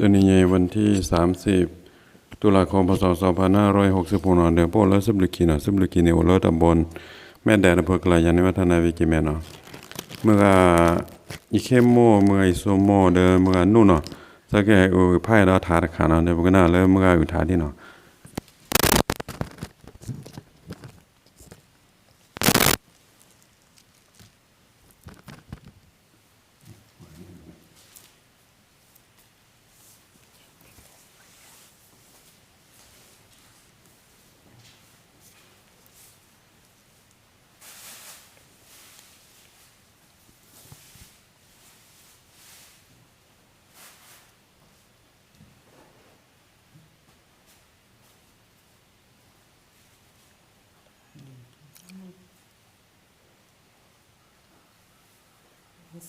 เดือนนี้เยวันที่ 30ตุลาคมพศ2566นอนเดือนโปและซึมลูกกินอ่ะซึมลูกกินในอุลตำบลแม่แดดอำเภอกลายานในวัฒนาวิกิแมนะเมื่ออีเข้มโมเมื่ออีโซโมเดินเมื่อนู่นอาะสักแก่อุไพ่เราถาดขานะเดี๋ยวพกน่าเลยเมื่ออุทาที่เนาะ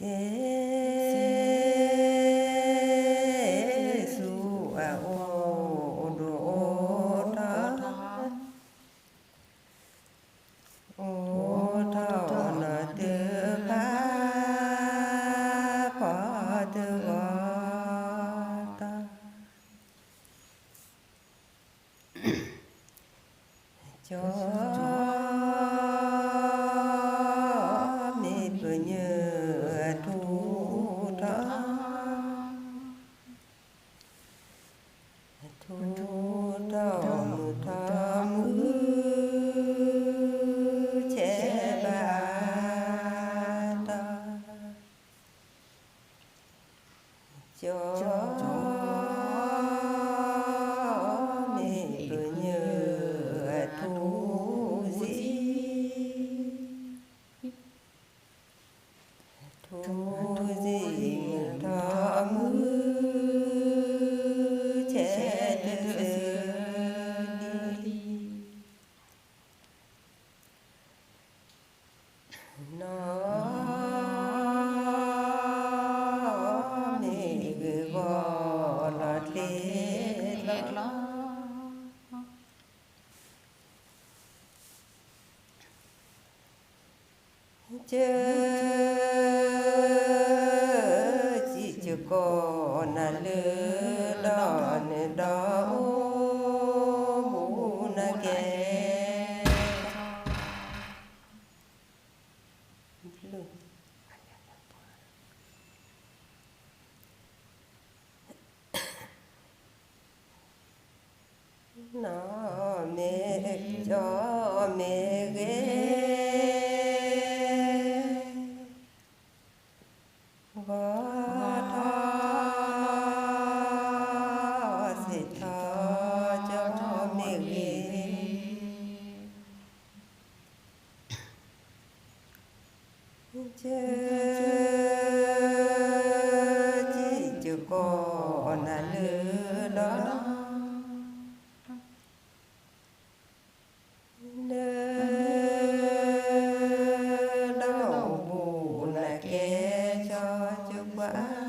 Yeah. 저. 저. chớ chỉ chữ cô na lư đó nè đó mu na kê nó mẹ cho mẹ ghê Wow.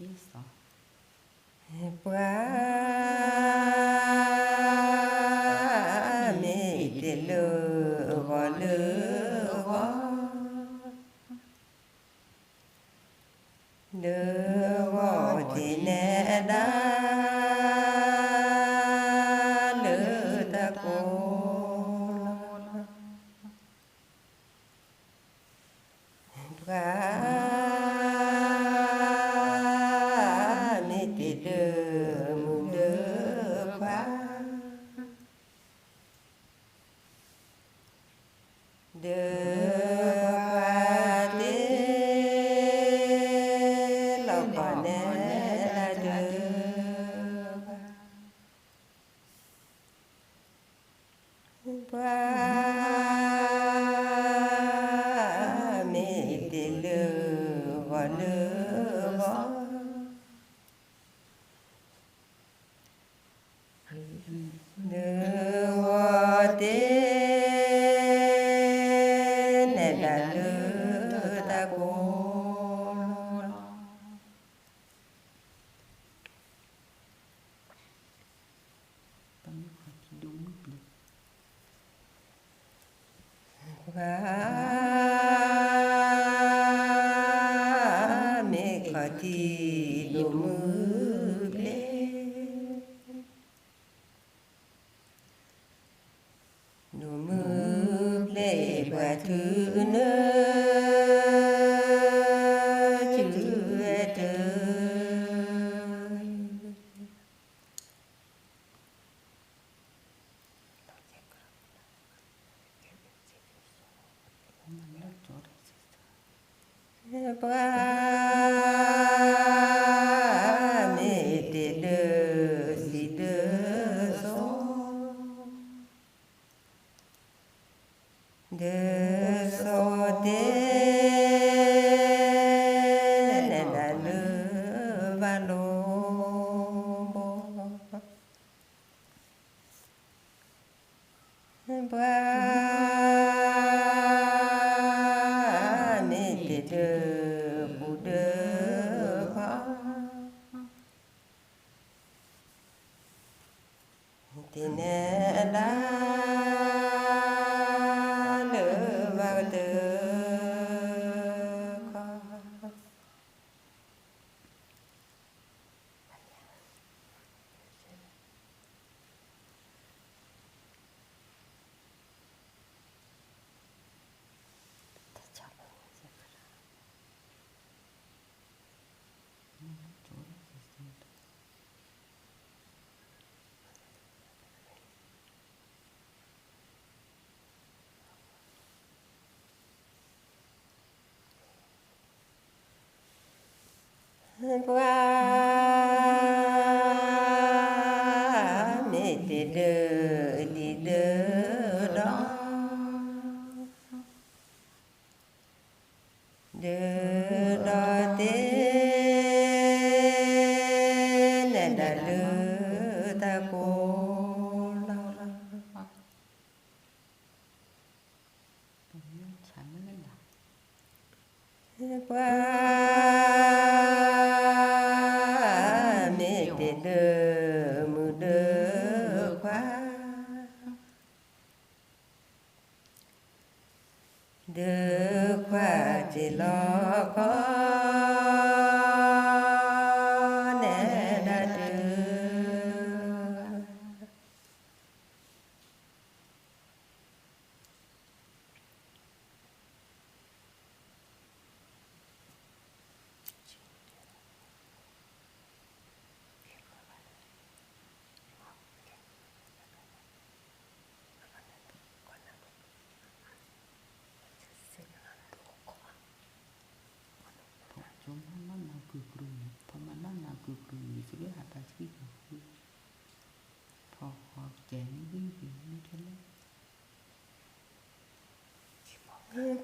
Isso, só. É pra... إلينا le valo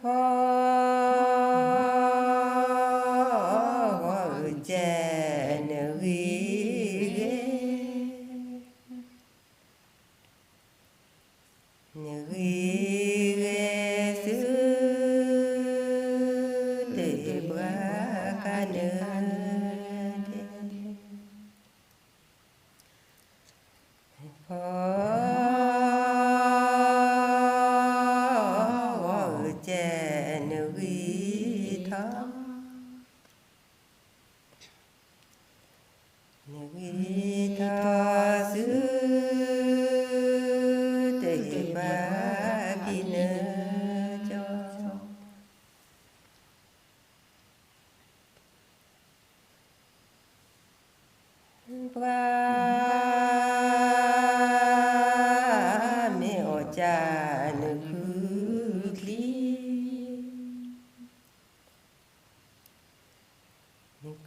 Oh.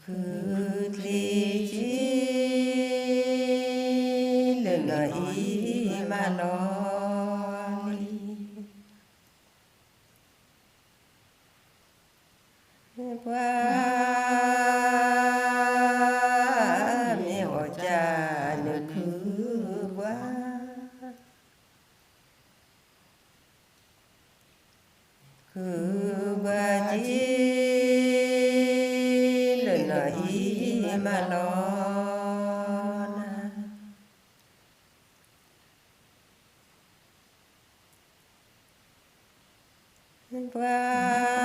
Cứ Kutli ki mà nói. Wow.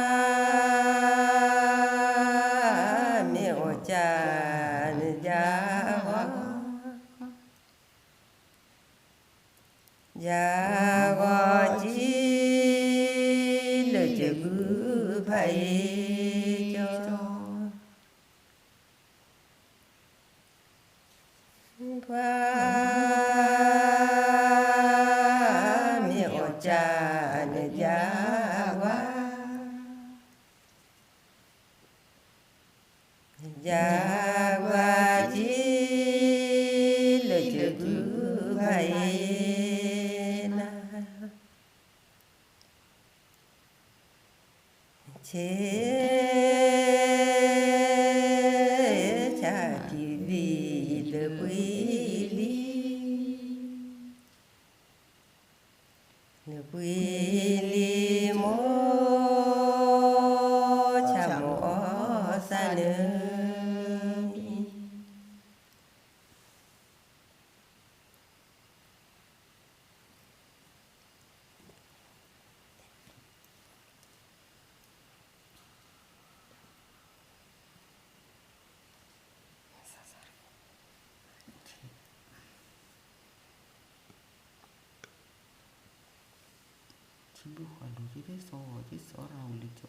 Cimbu khwalu jide so jide so rauli jo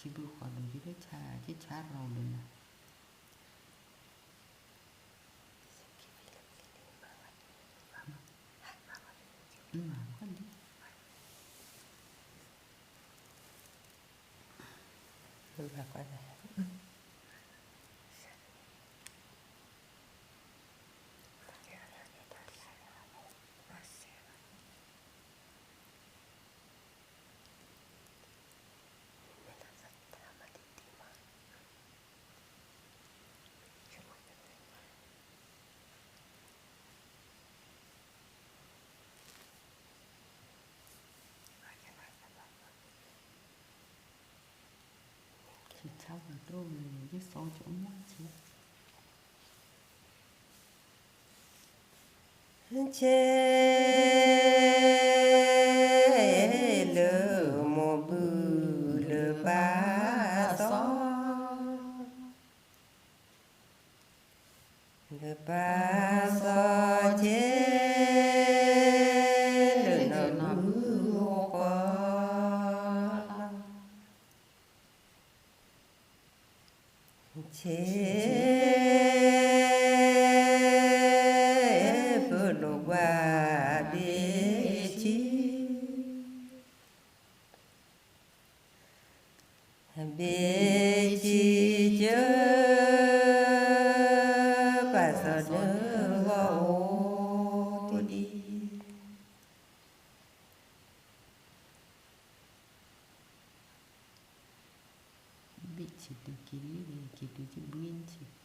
Cimbu khwalu jide cha jide cha rauli na Ima khwali Ima khwali 들어오면 이게 써지 엄마지. 제起。没进去。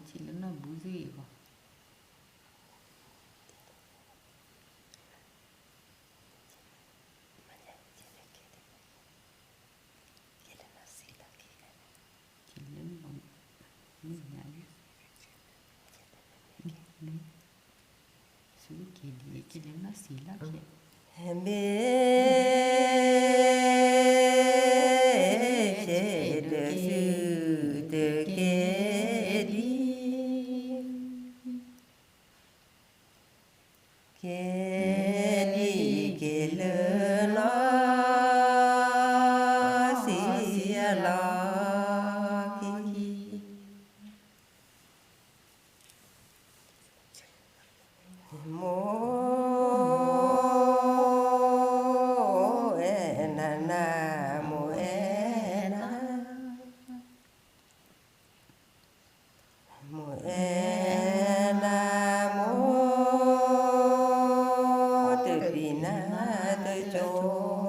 rotina abusiva. Kedi, kedi nasıl ki? Hemen. નાદ જો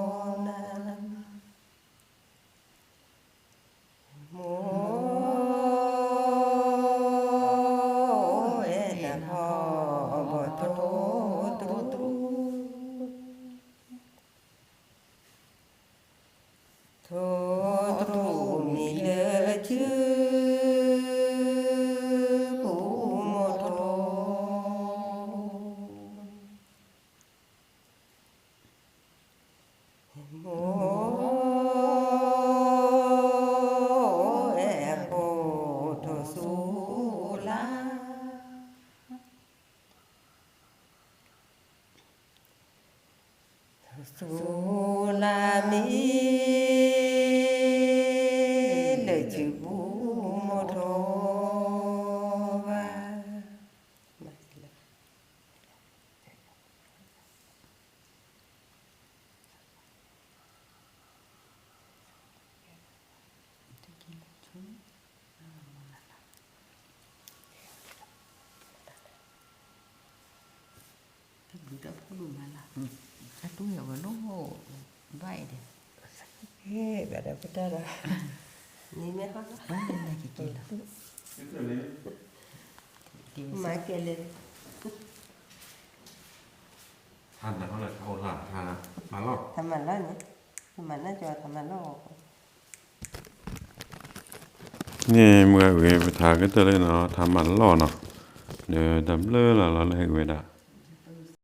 ดูล Lunala. s ้ t u ya b e l u ้ baik deh. Eh, ada betul lah. Ini a ้ a น a n a lagi kita? Itu ni. Macam ni. ท่านนะเขาเลยเขาหลาท่านนะมาลอกทำมันแล้วเนี่ยทำมันน่จอทำมันลอกนี่เมื่อเวทาก็จะเลยเนาะทำมันล่อเนาะเดี๋ยวดำเลือดลาเราเลยเวดา